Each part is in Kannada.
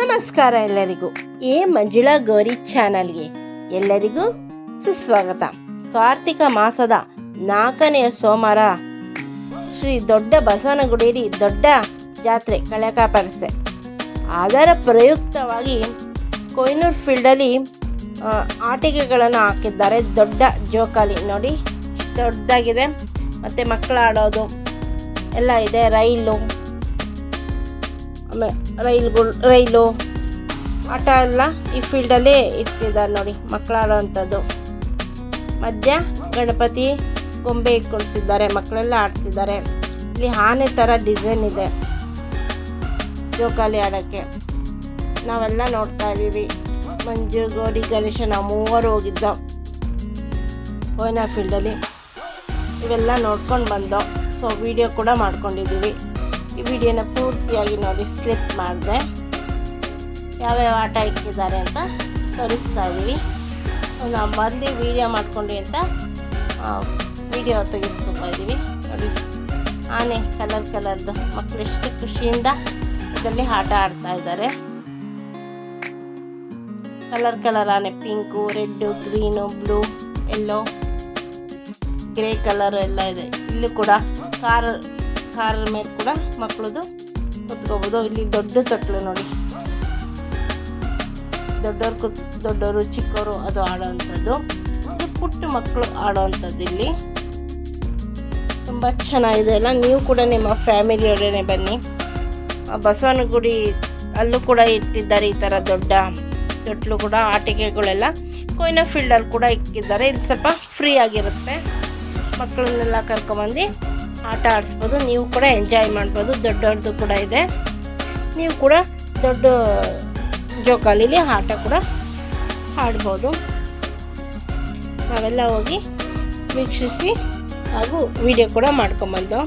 ನಮಸ್ಕಾರ ಎಲ್ಲರಿಗೂ ಎ ಮಂಜುಳಾ ಗೌರಿ ಚಾನಲ್ಗೆ ಎಲ್ಲರಿಗೂ ಸುಸ್ವಾಗತ. ಕಾರ್ತಿಕ ಮಾಸದ ನಾಲ್ಕನೆಯ ಸೋಮವಾರ ಶ್ರೀ ದೊಡ್ಡ ಬಸವನಗುಡಿಯಲ್ಲಿ ದೊಡ್ಡ ಜಾತ್ರೆ ಕಳೆಕಾಪರಸೆ ಅದರ ಪ್ರಯುಕ್ತವಾಗಿ ಕೊಯ್ನೂರು ಫೀಲ್ಡಲ್ಲಿ ಆಟಿಕೆಗಳನ್ನು ಹಾಕಿದ್ದಾರೆ. ದೊಡ್ಡ ಜೋಕಾಲಿ ನೋಡಿ, ದೊಡ್ಡದಾಗಿದೆ. ಮತ್ತು ಮಕ್ಕಳು ಆಡೋದು ಎಲ್ಲ ಇದೆ, ರೈಲು. ಆಮೇಲೆ ರೈಲ್ಗಳು, ರೈಲು, ಆಟ ಎಲ್ಲ ಈ ಫೀಲ್ಡಲ್ಲೇ ಇಟ್ಟಿದ್ದಾರೆ ನೋಡಿ ಮಕ್ಕಳು ಅಂಥದ್ದು ಮಧ್ಯ ಗಣಪತಿ ಗೊಂಬೆ ಇಟ್ಕೊಳ್ಸಿದ್ದಾರೆ ಮಕ್ಕಳೆಲ್ಲ ಆಡ್ತಿದ್ದಾರೆ. ಇಲ್ಲಿ ಆನೆ ಥರ ಡಿಸೈನ್ ಇದೆ ಜೋಕಾಲಿ ಆಡೋಕ್ಕೆ. ನಾವೆಲ್ಲ ನೋಡ್ತಾ ಇದ್ದೀವಿ. ಮಂಜು, ಗೌರಿ, ಗಣೇಶ ನಾವು ಮೂವರು ಹೋಗಿದ್ದೋ ಕೋಯ್ನಾ ಫೀಲ್ಡಲ್ಲಿ. ಇವೆಲ್ಲ ನೋಡ್ಕೊಂಡು ಬಂದೋ, ಸೊ ವಿಡಿಯೋ ಕೂಡ ಮಾಡ್ಕೊಂಡಿದ್ದೀವಿ. ಈ ವಿಡಿಯೋನ ಪೂರ್ತಿಯಾಗಿ ನೋಡಿ ಸ್ಲಿಪ್ ಮಾಡಿದೆ. ಯಾವ್ಯಾವ ಆಟ ಇಟ್ಟಿದ್ದಾರೆ ಅಂತ ತೋರಿಸ್ತಾ ಇದ್ದೀವಿ ನಾವು ಬಂದು ವಿಡಿಯೋ ಮಾಡ್ಕೊಂಡು ಅಂತ ವಿಡಿಯೋ ತೆಗೆಸ್ಕೊತಾ ಇದ್ದೀವಿ ನೋಡಿ. ಆನೆ ಕಲರ್ ಕಲರ್ದು ಮಕ್ಕಳು ಎಷ್ಟು ಖುಷಿಯಿಂದ ಇದರಲ್ಲಿ ಆಟ ಆಡ್ತಾ ಇದ್ದಾರೆ. ಕಲರ್ ಕಲರ್ ಆನೆ pink red green blue yellow grey colour ಎಲ್ಲ ಇದೆ. ಇಲ್ಲೂ ಕೂಡ ಕಾರ್ ಕಾರ್ ಮೇಲೆ ಕೂಡ ಮಕ್ಕಳದು ಕುತ್ಕೋಬೋದು. ಇಲ್ಲಿ ದೊಡ್ಡ ತೊಟ್ಲು ನೋಡಿ. ದೊಡ್ಡವ್ರು ಕುತ್, ದೊಡ್ಡವರು ಚಿಕ್ಕವರು ಅದು ಆಡೋವಂಥದ್ದು ಇದು ಪುಟ್ಟ ಮಕ್ಕಳು ಆಡೋವಂಥದ್ದು ಇಲ್ಲಿ. ತುಂಬ ಚೆನ್ನಾಗಿದೆ. ಅಲ್ಲ ನೀವು ಕೂಡ ನಿಮ್ಮ ಫ್ಯಾಮಿಲಿಯವರೇ ಬನ್ನಿ. ಬಸವನಗುಡಿ ಅಲ್ಲೂ ಕೂಡ ಇಟ್ಟಿದ್ದಾರೆ ಈ ಥರ ದೊಡ್ಡ ತೊಟ್ಲು ಕೂಡ, ಆಟಿಕೆಗಳೆಲ್ಲ. ಕೊಯ್ನ ಫೀಲ್ಡಲ್ಲಿ ಕೂಡ ಇಕ್ಕಿದ್ದಾರೆ. ಇಲ್ಲಿ ಸ್ವಲ್ಪ ಫ್ರೀ ಆಗಿರುತ್ತೆ. ಮಕ್ಕಳನ್ನೆಲ್ಲ ಕರ್ಕೊಂಬಂದು ಆಟ ಆಡಿಸ್ಬೋದು, ನೀವು ಕೂಡ ಎಂಜಾಯ್ ಮಾಡ್ಬೋದು ದೊಡ್ಡವ್ರದ್ದು ಕೂಡ ಇದೆ. ನೀವು ಕೂಡ ದೊಡ್ಡ ಜೋಕಾಲಿಲಿ ಆಟ ಕೂಡ ಆಡ್ಬೋದು. ನಾವೆಲ್ಲ ಹೋಗಿ ವೀಕ್ಷಿಸಿ ಹಾಗೂ ವಿಡಿಯೋ ಕೂಡ ಮಾಡ್ಕೊಂಬಂದು.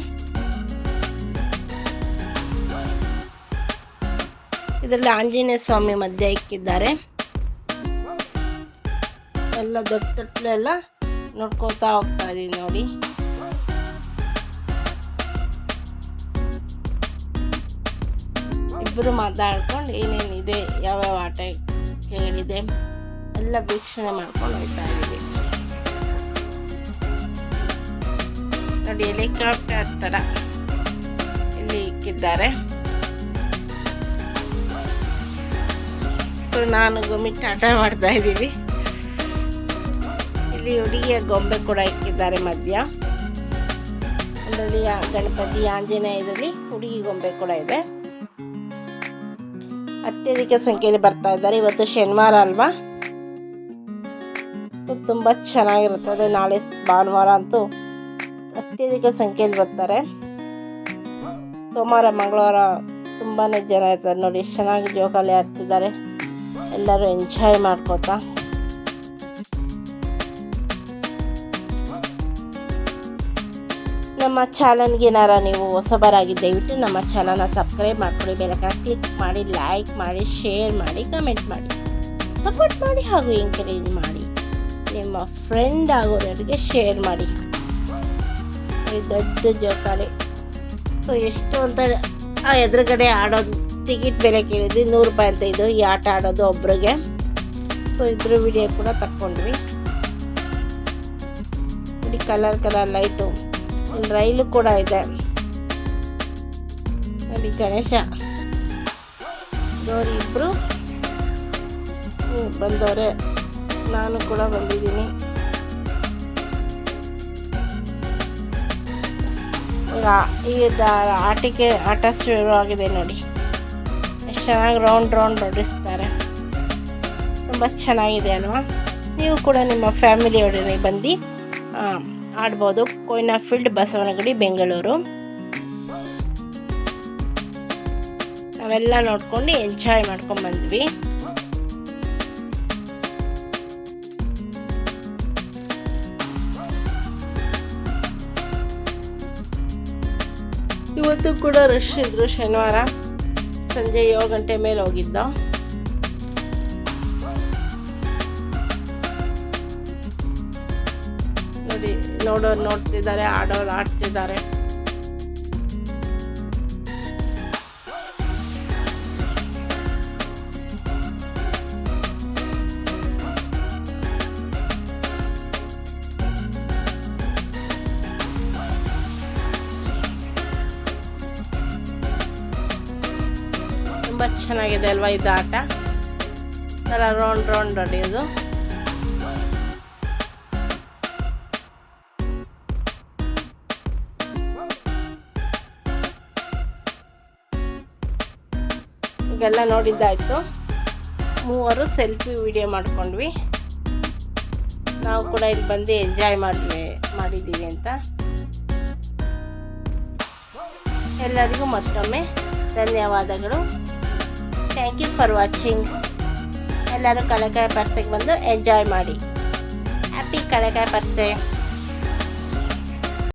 ಇದರಲ್ಲಿ ಆಂಜನೇಯ ಸ್ವಾಮಿ ಮಧ್ಯೆ ಇಕ್ಕಿದ್ದಾರೆ. ಎಲ್ಲ ದೊಡ್ಡ ದೊಡ್ಡಲೆಲ್ಲ ನೋಡ್ಕೋತಾ ಹೋಗ್ತಾ ಇದೀವಿ ನೋಡಿ. ಇಬ್ಬರು ಮಾತಾಡ್ಕೊಂಡು ಏನೇನಿದೆ ಯಾವ್ಯಾವ ಹೇಳಿದೆ ಎಲ್ಲ ವೀಕ್ಷಣೆ ಮಾಡ್ಕೊಂಡು ಹೋಗ್ತಾ ಇದ್ದೀವಿ. ನೋಡಿ, ಹೆಲಿಕಾಪ್ಟರ್ ಥರ ಇಲ್ಲಿ ಇಕ್ಕಿದ್ದಾರೆ. ನಾನು ಗೊಮ್ಮಿಟ್ಟು ಆಟ ಮಾಡ್ತಾ ಇದ್ದೀವಿ. ಇಲ್ಲಿ ಹುಡುಗಿಯ ಗೊಂಬೆ ಕೂಡ ಇಕ್ಕಿದ್ದಾರೆ ಮಧ್ಯ. ಅದರಲ್ಲಿ ಗಣಪತಿ ಆಂಜನೇಯದಲ್ಲಿ ಹುಡುಗಿ ಗೊಂಬೆ ಕೂಡ ಇದೆ. ಅತ್ಯಧಿಕ ಸಂಖ್ಯೆಯಲ್ಲಿ ಬರ್ತಾ ಇದ್ದಾರೆ. ಇವತ್ತು ಶನಿವಾರ ಅಲ್ವಾ? ತುಂಬ ಚೆನ್ನಾಗಿರುತ್ತದೆ ನಾಳೆ ಭಾನುವಾರ ಅಂತೂ ಅತ್ಯಧಿಕ ಸಂಖ್ಯೆಯಲ್ಲಿ ಬರ್ತಾರೆ. ಸೋಮವಾರ, ಮಂಗಳವಾರ ತುಂಬಾ ಜನ ಇರ್ತಾರೆ. ನೋಡಿ ಚೆನ್ನಾಗಿ ಜೋಕಾಲಿ ಆಡ್ತಿದ್ದಾರೆ. ಎಲ್ಲರೂ ಎಂಜಾಯ್ ಮಾಡ್ಕೋತಾ. ನಮ್ಮ ಚಾನಲ್ಗೆ ಏನಾರ ನೀವು ಹೊಸಬರಾಗಿ ದಯವಿಟ್ಟು ನಮ್ಮ ಚಾನಲ್ನ ಸಬ್ಸ್ಕ್ರೈಬ್ ಮಾಡ್ಕೊಳ್ಳಿ ಬೆಲಕ ಕ್ಲಿಕ್ ಮಾಡಿ, ಲೈಕ್ ಮಾಡಿ, ಶೇರ್ ಮಾಡಿ, ಕಮೆಂಟ್ ಮಾಡಿ. ಸಪೋರ್ಟ್ ಮಾಡಿ ಹಾಗೂ ಎಂಕರೇಜ್ ಮಾಡಿ. ನಿಮ್ಮ ಫ್ರೆಂಡ್ ಆಗೋರಿಗೆ ಶೇರ್ ಮಾಡಿ. ದೊಡ್ಡ ಜೋಕಾಲಿ. ಸೊ ಎಷ್ಟು ಅಂತ ಎದುರುಗಡೆ ಆಡೋದು ಟಿಕೆಟ್ ಬೆಲೆ ಕೇಳಿದ್ವಿ, ನೂರು ರೂಪಾಯಿ ಅಂತ ಇದು ಈ ಆಟ ಆಡೋದು ಒಬ್ರಿಗೆ. ಸೊ ಇದ್ರ ವಿಡಿಯೋ ಕೂಡ ತಕ್ಕೊಂಡ್ವಿ. ಕಲರ್ ಕಲರ್ ಲೈಟು ರೈಲು ಕೂಡ ಇದೆ. ನೋಡಿ ಗಣೇಶ. ಗೌರಿ ಇಬ್ಬರು ಬಂದವರೆ. ನಾನು ಕೂಡ ಬಂದಿದ್ದೀನಿ. ಈಗ ಆಟಿಕೆ, ಆಟ ಶುರು ಆಗಿದೆ ನೋಡಿ. ಎಷ್ಟು ಚೆನ್ನಾಗಿ ರೌಂಡ್ ರೌಂಡ್ ಹೊಡಿಸ್ತಾರೆ. ತುಂಬ ಚೆನ್ನಾಗಿದೆ ಅಲ್ವಾ? ನೀವು ಕೂಡ ನಿಮ್ಮ ಫ್ಯಾಮಿಲಿಯೊಡನೆ ಬಂದು ಆಡ್ಬೋದು. ಕೊಯ್ನಾ ಫೀಲ್ಡ್, ಬಸವನಗುಡಿ, ಬೆಂಗಳೂರು. ನಾವೆಲ್ಲ ನೋಡ್ಕೊಂಡು ಎಂಜಾಯ್ ಮಾಡ್ಕೊಂಡು ಬಂದ್ವಿ. ಇವತ್ತು ಕೂಡ ರಶ್ ಇದ್ರು ಶನಿವಾರ. ಸಂಜೆ ಏಳು ಗಂಟೆ ಮೇಲೆ ಹೋಗಿದ್ದ. ನೋಡೋರು ನೋಡ್ತಿದ್ದಾರೆ ಆಡೋರು ಆಡ್ತಿದ್ದಾರೆ. ತುಂಬಾ ಚೆನ್ನಾಗಿದೆ ಅಲ್ವಾ ಇದು ಆಟ? ಥರ ರೌಂಡ್ ರೌಂಡ್ ಹೊಡೆಯೋದು ಈಗೆಲ್ಲ ನೋಡಿದ್ದಾಯಿತು? ಮೂವರು ಸೆಲ್ಫಿ ವಿಡಿಯೋ ಮಾಡ್ಕೊಂಡ್ವಿ. ನಾವು ಕೂಡ ಇಲ್ಲಿ ಬಂದು ಎಂಜಾಯ್ ಮಾಡಿ ಮಾಡಿದ್ದೀವಿ ಅಂತ. ಎಲ್ಲರಿಗೂ ಮತ್ತೊಮ್ಮೆ ಧನ್ಯವಾದಗಳು. ಥ್ಯಾಂಕ್ ಯು ಫಾರ್ ವಾಚಿಂಗ್ ಎಲ್ಲರೂ ಕಳೆಕಾಯಿ ಪರ್ಸೆಗೆ ಬಂದು ಎಂಜಾಯ್ ಮಾಡಿ. ಹ್ಯಾಪಿ ಕಳೆಕಾಯಿ ಪರ್ಸೆ.